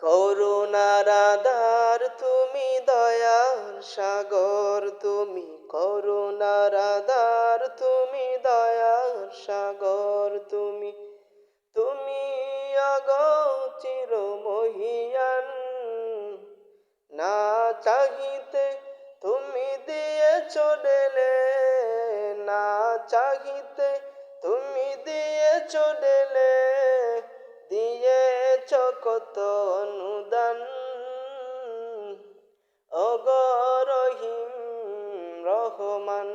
করুণার আধার, তুমি দয়ার সাগর, তুমি করুণার আধার, তুমি দয়ার সাগর, তুমি তুমি অগচির মহিয়ান। না চাহিতে তুমি দিয়ে চলেলে, না চাহিতে তুমি দিয়ে চলেলে কত অনুদান? অগরহিম রহমান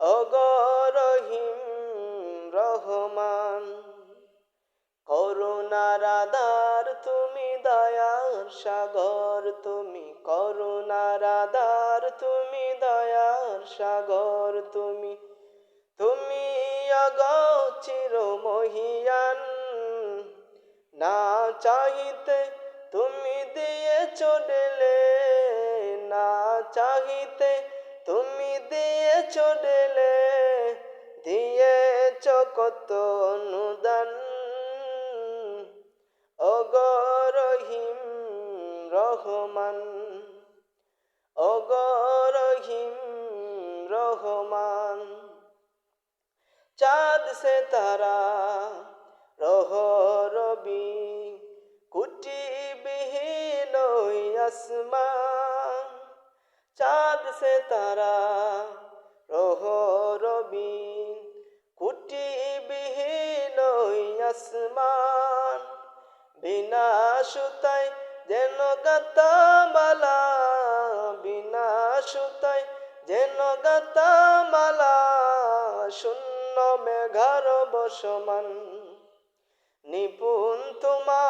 অগরহিম রহমান, করুণার তুমি দয়ার সাগর, তুমি করুণার তুমি দয়ার সাগর, তুমি চাহিতে তুমি দিয়ে চলেলে, না চাহিতে তুমি দিয়ে চলেলে, দিয়েছ কত অনুদান। অগরহিম রহমান অগরহিম রহমান, চাঁদ সে তারা, রহ রবি সে তারা। রহ রবি কুটি বিহীন আসমান। বিনা সুতায় যেন গাতামালা, বিনা সুতায় যেন গাতামালা, শূন্য মেঘার বসমান। নিপুণ তোমা,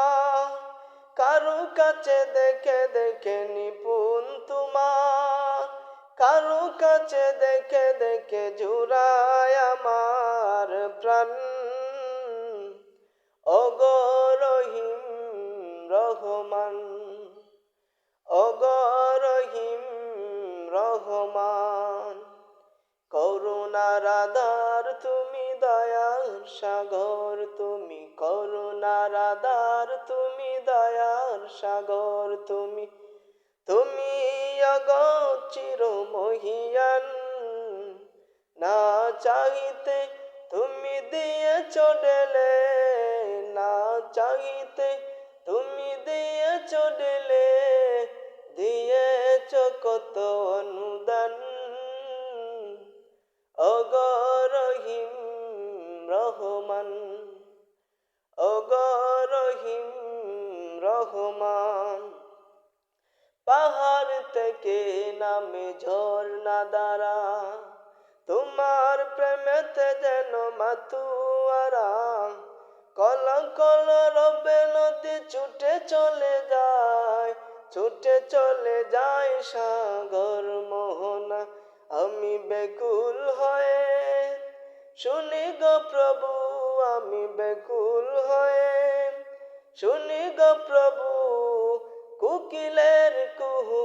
কারু কাছে দেখে দেখে নিপুণ কাছে দেখে দেখে জুড়ায় আমার প্রাণ। অগরহিম রহমান অগরহিম রহমান, করুণার আধার তুমি দয়ার সাগর, তুমি করুণার আধার তুমি দয়ার সাগর, তুমি তুমি অগচির মহিয়ান না চাহিতে তুমি দিয়ে চলেলে না চাহিতে তুমি দিয়ে চলেলে দিয়েছ কত অনুদান। অগরহিম রহমান অগরহিম রহমান। পাহাড় থেকে নামে ঝর্ণা দ্বারা, তোমার প্রেমেতে যেন মাতুয়ারা কল কল রবে নদী ছুটে চলে যায়, ছুটে চলে যায় সাগর মোহনা। আমি বেকুল হয়ে, শুনি গো প্রভু, আমি বেকুল হয়ে, শুনি গো প্রভু কুকিলের কুহু